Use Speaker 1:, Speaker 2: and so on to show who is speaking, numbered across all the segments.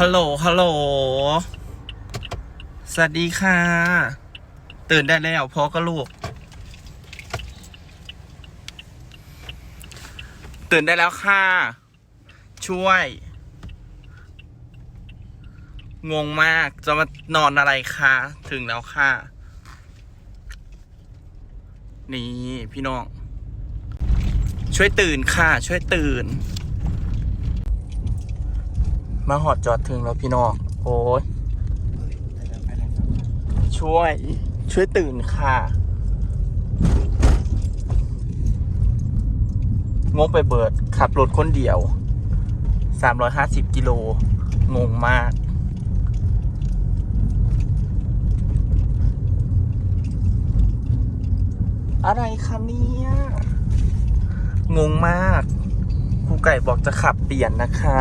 Speaker 1: ฮัลโหล ฮัลโหล สวัสดีค่ะ ตื่นได้แล้วพ่อก็ลูก ตื่นได้แล้วค่ะ ช่วย งงมาก จะมานอนอะไรคะ ถึงแล้วค่ะ นี่ พี่น้อง ช่วยตื่นค่ะ ช่วยตื่น มาหอดจอดถึงแล้วพี่น้องโอ้ยช่วย ช่วยตื่นค่ะ งงไปเบิด ขับรถคนเดียว 350 กิโล งงมากอะไรคะเนี่ย งงมากครูไก่บอกจะขับเปลี่ยนนะคะ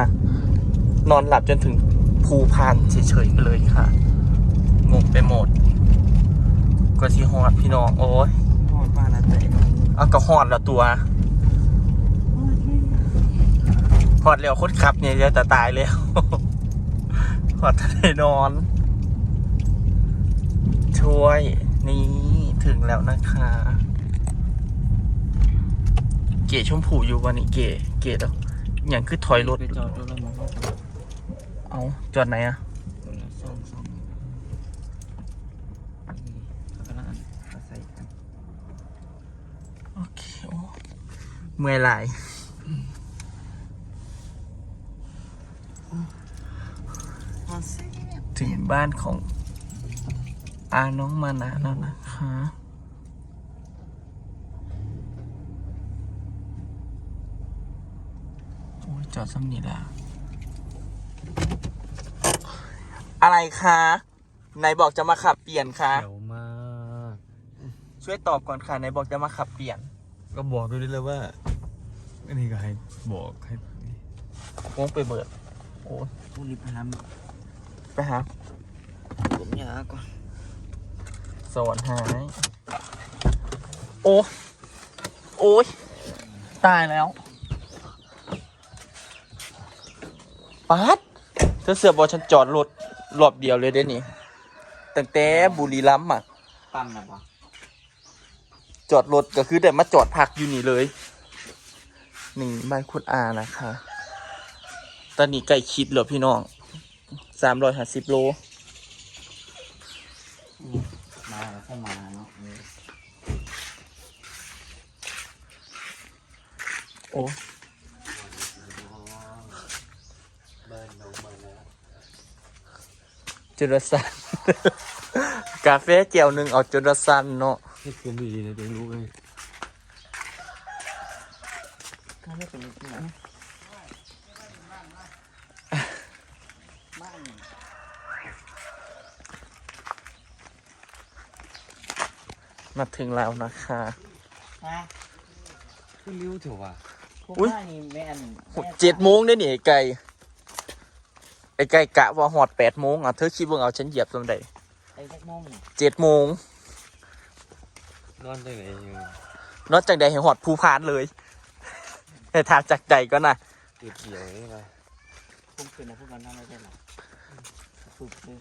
Speaker 1: นอนหลับจนถึงภูพานเฉยๆไปเลยค่ะงงไปหมดก็ที่ฮอดพี่น้องโอ้ย
Speaker 2: ทอดบ้านนะเตะ
Speaker 1: เอาก็ฮอดแล้วตัวฮอดแล้วคนขับเนี่ยเดี๋ยวจะตายแล้วฮอดทะเลนอน ช่วยนี่ถึงแล้วนะคะเก๋ชมพูอยู่วันนี้เก๋เก๋แล้วอย่างคือถอยรถ
Speaker 2: เอา
Speaker 1: จอดไหนอะ
Speaker 2: ซ่อมซ่อมนี่แล้วก็นั่นก็ใส่กัน
Speaker 1: โอเคโอ้เมื่อยหลายถึงบ้านของอาน้องมานะแล้วนะคะโอ้ยจอดซ้ำนี่แล้ว อะไรคะไหนบอกจะมาขับเปลี่ยนคะ
Speaker 2: เดี๋ยวมาก
Speaker 1: ช่วยตอบก่อนค่ะไหนบอกจะมาขับเปลี่ยน
Speaker 2: ก็บอกด้วยเลยว่าอันนี้ก็ให้บอกให้
Speaker 1: วงไปเบิด โอ้ย
Speaker 2: ผู้รีบไปหา
Speaker 1: ไปหา
Speaker 2: ผมยาก่อน
Speaker 1: สวรรค์หายโอ้โอ้ยตายแล้วปัดเธอเสือบอฉันจอดรถ รอบเดียวเลยเด้นี่ตั้งแต่บุรีรัมย์อะ
Speaker 2: ปั้มนะปะ
Speaker 1: จอดรถก็คือได้มาจอดพักอยู่นี่เลย นี่บ้านคุณอานะคะ ตอนนี้ใกล้คิดเหรอพี่น้องสามร้อยห้าสิบโล
Speaker 2: มาแล้วเข้ามาเนาะ
Speaker 1: โอ้
Speaker 2: บ้านเรามาแล้ว
Speaker 1: จุลสัน กาแฟแก้วหนึ่งเอาจุลสันเนาะ
Speaker 2: ให้เสียงดีๆนะเดี๋ยวรู้เลยก็ไม่เป็นที่ไหนบ้าน
Speaker 1: มาถึงแล้วนะคะ
Speaker 2: ฮะขึ้นริ้วเถอะว่ะ
Speaker 1: อุ๊ย
Speaker 2: บ้านนี่แม่น
Speaker 1: เจ็ดโมงได้นี่ไอ้ไก่ ไอ้ไก่กะว่าหอดแปดโมงอะเธอคิดว่าเอาฉันเหยียบตรงไหน
Speaker 2: ไอ้สักโมงนี่
Speaker 1: เจ็ดโมง
Speaker 2: นอนได้ไหนอยู่
Speaker 1: นอกจากใดให้หอดภูพานเลยแต่ทางจากใจก็นะ
Speaker 2: เกี่ยวเกี่ยวนี่ไปพุ่งขึ้นนะพวกมันทำไม่ได้หรอฝึกเลย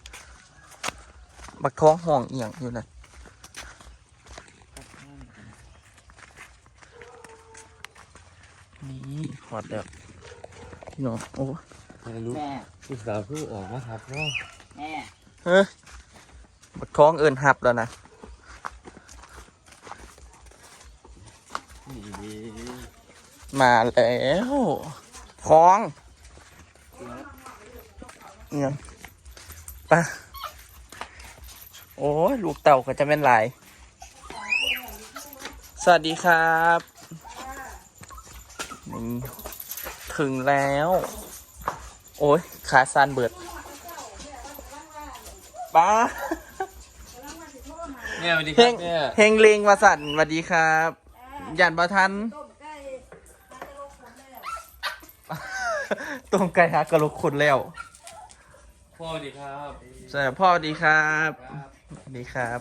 Speaker 1: บักท้องห้องเอียงอยู่นะนี่หอดแล้วพี่น้องโอ้
Speaker 2: ไม่รู้
Speaker 3: แม่
Speaker 2: ลูกสาวเพิ่งออกมาครับเนาะ
Speaker 3: แม่
Speaker 1: เฮ้ยบักท้องเอินหับแล้วนะ
Speaker 2: นี่ดี
Speaker 1: มาแล้วท้องเนี่ยไปะโอ้ยลูกเต่าก็จะเป็นลาย สวัสดีครับนี่ถึงแล้ว โอ้ยขาซานเบิดป้า
Speaker 2: เนี่ยสวัสดีค
Speaker 1: เฮ
Speaker 2: รับ
Speaker 1: ง
Speaker 2: เนี่ย
Speaker 1: เฮงเลงมาสั่นสวัสดีครับยันบะทันต้มไก่ฮักกะโหลกคนแล้ว
Speaker 2: พ่อสวัสดีครับ
Speaker 1: ใช่พ่อสวัสดีครับสวัสดีครับ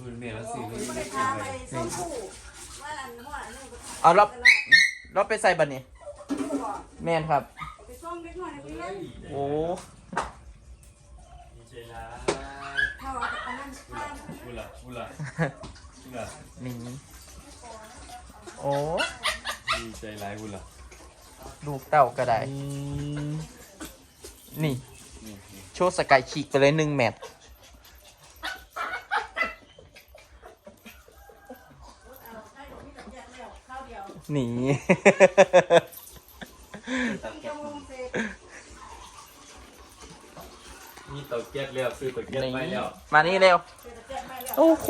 Speaker 2: คุณเมียแล้วสิไม่ได้กินเลย
Speaker 1: เอารอบรอบไปใส่บันนี่แม่นครับ
Speaker 3: ไปซ่อมเล็กน้อยนะพี่
Speaker 1: โอ้
Speaker 2: ดีใจร้าย
Speaker 3: เท่าอันนั้นข้าม
Speaker 2: บุละบุละบุละ
Speaker 1: นี่โอ้
Speaker 2: ดีใจร้ายบุละ
Speaker 1: ลูกเต่าก็ได้นี่
Speaker 2: นี่นี่
Speaker 1: โชว์สกายคิกไปเลยหนึ่งแมตช์
Speaker 3: ข้าวเดียว
Speaker 1: นี่
Speaker 3: ชั่วโมงเสร็จ
Speaker 2: มีเตาแก๊สแล้วซื้อเตาแก๊สไปแล้ว
Speaker 1: มานี่เร็ว
Speaker 3: เสร็จแล้วไม่แล้ว
Speaker 1: โอ้โห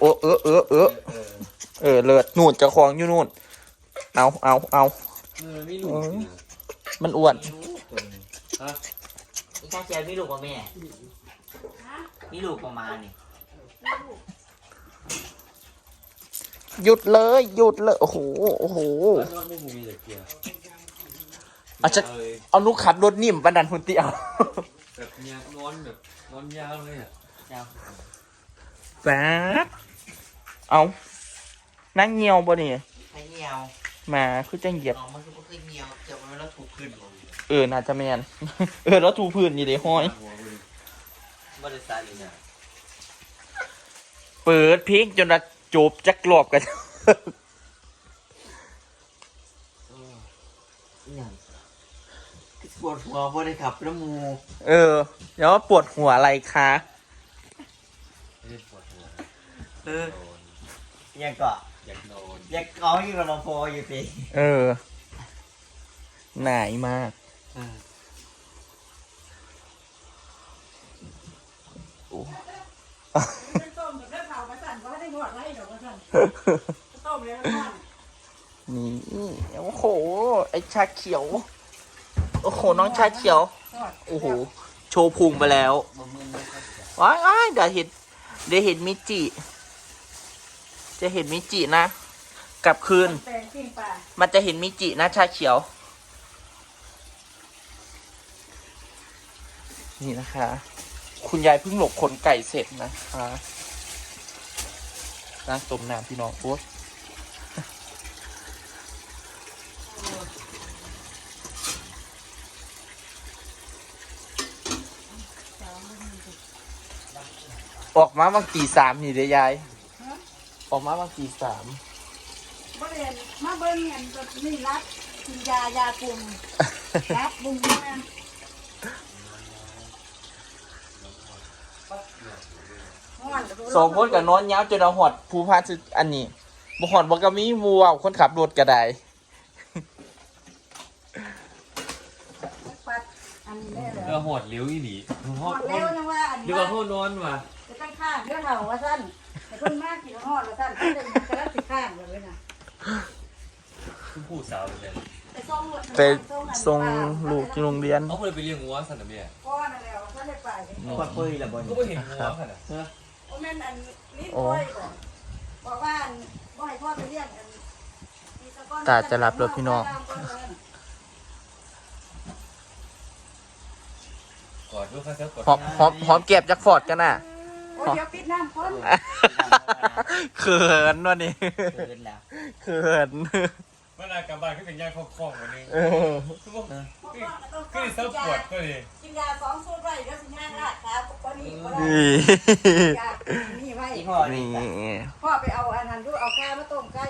Speaker 1: โอ้เออเออเออ
Speaker 2: เออ
Speaker 1: เออเลิศนู่นเจะคลองอยู่นู่น เอาเอาเอา
Speaker 2: เออไม่รู้จริงอะ
Speaker 1: มันอ้วน
Speaker 2: ตัวนี้ฮะ
Speaker 4: นี่ข้าเชียร์มีลูกป่ะแม่มีลูกประมาณนี่
Speaker 1: หยุดเลยหยุดเลย โอ้โหโอ้โห
Speaker 2: แล้วนอนไม่หูมีแต่เกียร์
Speaker 1: อาจจะ
Speaker 2: เลย
Speaker 1: เอาลูกขับรถนิ่มปันดันหุ่นเตียว
Speaker 2: แบบเนี้ยนอนแบบนอนยาวเลยอะ
Speaker 4: เจ้า
Speaker 1: แฟบเอานั่งเงียวบ่นี่
Speaker 4: ให้เหี่ยว
Speaker 1: มาคือจังเหยียด
Speaker 4: น้องมันคือบ่เคยเหี่ยวเกี่ยวมันแล้วถูกขึ้นบ่
Speaker 1: เออน่าจะแมน เออแล้วถูพื้นนี่เด้ห้อย
Speaker 2: หัวเลย
Speaker 4: บริษัทเลยเนี่ย
Speaker 1: เปิดเพลงจนระจบจักรอบกัน
Speaker 2: เออ
Speaker 4: อหย่างคือ ปวดหัวบ่ได้ขับน้ำมู
Speaker 1: เออแล้วปวดหัวอะไรคะ
Speaker 2: ไม่ได้ปวดหัว
Speaker 4: เออ
Speaker 2: โดน
Speaker 4: อยากเกาะ
Speaker 2: อยากนอน
Speaker 4: อยากเกาะอยู่กับเราพออยู่สิ
Speaker 1: เออหนายมาก
Speaker 3: เป็นต้มกับเลือดเผามาสั่นก็ให้ได้งวดไว้เดี๋ยวมาสั่นต้มเลยแล้วก่อน
Speaker 1: นี่ โอ้โห ไอชาเขียว โอ้โห น้องชาเขียว โอ้โห โชว์พุงไปแล้ว ว้ายอ้ายเดี๋ยวเห็น เดี๋ยวเห็นมิจิ จะเห็นมิจินะ กลับคืน
Speaker 3: แปลงปิ้งปลา
Speaker 1: มันจะเห็นมิจินะ ชาเขียว นี่นะคะ คุณยายเพิ่งหลบขนไก่เสร็จนะคะล้างต้มน้ำพี่น้องโอ๊ย ออกมาบางตีสามนี่เด้อยาย ออกมาบางตีสาม
Speaker 3: บ่เรียนมาเบิ่งเงินก็นี่รับกินยายากลุ่มรับบุ้งแม่
Speaker 1: สองคนกับนอนยาวจนเอาหอดภูพานสุดอันนี้บ่หอดบ่ก็มีวัวคนขับรถก็ได้
Speaker 3: ปัดอันนี้แน่เลย
Speaker 2: เออหอดเลี้ยวอีหลีห
Speaker 3: ห
Speaker 2: อ
Speaker 3: อ
Speaker 2: ด
Speaker 3: ดแล้วยังว่าอัน
Speaker 2: เดี๋
Speaker 3: นี้
Speaker 2: ยวก่อน
Speaker 3: ว่า
Speaker 2: เขานอนว่ะ
Speaker 3: จะ ตั้งข้างเรื่องเห่าว่าสั้นแต่คนมากกินหอดว่าสั้นก็เลยจะรักสิข้างเลยนะ
Speaker 2: คุณผู้สาวเลย
Speaker 3: ไปส่ง
Speaker 1: ไปส่งลูกที่โรงเรียน
Speaker 2: เขาเลยไปเลี้ยงวัวสันนะเมีย
Speaker 3: พ่อนั่นแหละท่านได้ไป
Speaker 4: ปวดเปื่อยละบ่
Speaker 2: ก็
Speaker 4: นี่
Speaker 2: ไม่เห็นวัวขนาด
Speaker 3: โอ้แม่นอันนี้พ่อยก่อนบอกว่าอันบ่ให้พ่อไปเรียกอันมีตะก้อน
Speaker 1: ตาจะรับรถพี่น้อง
Speaker 2: กอดลูกเขาเถอะกอด
Speaker 1: หอมหอมหอมเก็บจากฟอร์ดกันน่ะ
Speaker 3: โอ้ยเดี๋ยวปิดน้ำคน
Speaker 1: เขินวะนี่
Speaker 4: เกินแล้ว
Speaker 1: เขิน
Speaker 2: เมื่อไรกลับบ้านก็เป็นย่างคล่องๆวันนึง
Speaker 1: เออ
Speaker 2: คือว่าคือซับปวดก็เลย
Speaker 3: กินยาสองสูตรไว้เดี๋ยวสิย่างราดขาปกนี้ก็ได้
Speaker 1: นี่
Speaker 3: ยานี่ไว้
Speaker 4: อีพ่อ
Speaker 1: นี่
Speaker 4: นี่
Speaker 3: พ่อไปเอาอันนั้นดูเอาข้าวมาต้มไก่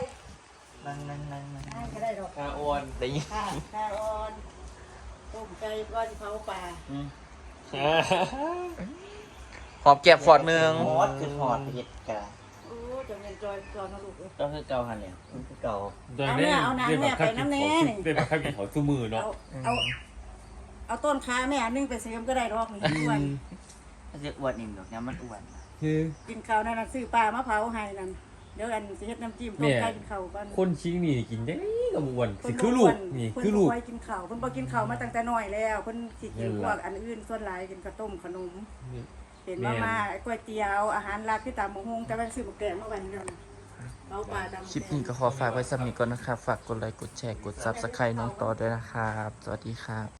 Speaker 4: นั่งนั่งนั่งนั่ง
Speaker 3: ให้ก็ได้ดอก
Speaker 2: คาออน
Speaker 1: ได้ยิน
Speaker 3: ค่ะข้าวอ่อนต้มไก่ก้อนเผาปลา
Speaker 4: อืม
Speaker 1: หอมเก็บฟอร์ดหนึ่ง
Speaker 4: ฮอดคือฮอดเฮ็ดกะ
Speaker 3: โอ้จะเป็นจอยจอยนะลูกเอ้ย
Speaker 4: ก็คือเก่าหันแหละมันคือเก่า
Speaker 2: เป็นแบบข้าวกินเขาสู้มือเนาะ
Speaker 3: เอาเอาเอาต้นขาแม่อันนึงไปเสริมก็ได้ดอกนี่ด้วย
Speaker 4: มันจะอ้วนอิ่มดอกเนี่ยมันอ้วน
Speaker 2: คือ
Speaker 3: กินข้าวนั่นน่ะซื้อปลามะพร้าวให้นั่นเดี๋ยวอันสิเฮ็ดน้ำจิ้มต้มไก่กินข้าวกัน
Speaker 2: คนชิงนี่กินได้กับอ้วนสิคือลูกนี่คือลูก
Speaker 3: เพิ่นบ่ค่อยกินข้าวเพิ่นบ่กินข้าวมาตั้งแต่น้อยแล้วเพิ่นสิกินพวกอันอื่นส่วนหลายกินข้าวต้มขนม เห็นมามาก๋วยเตี๋ยวอาหารหลักที่ตามหมงฮงแต่ว่าซื้อหมกแกงมาไว้นี่แล้วนะเอาปลาดำ
Speaker 1: คลิปนี้ก็ขอฝากไว้สำหรับนี้ก่อนนะครับ ฝากกดไลค์ กดแชร์ กดซับสไครต์น้องต่อด้วยนะครับ สวัสดีครับ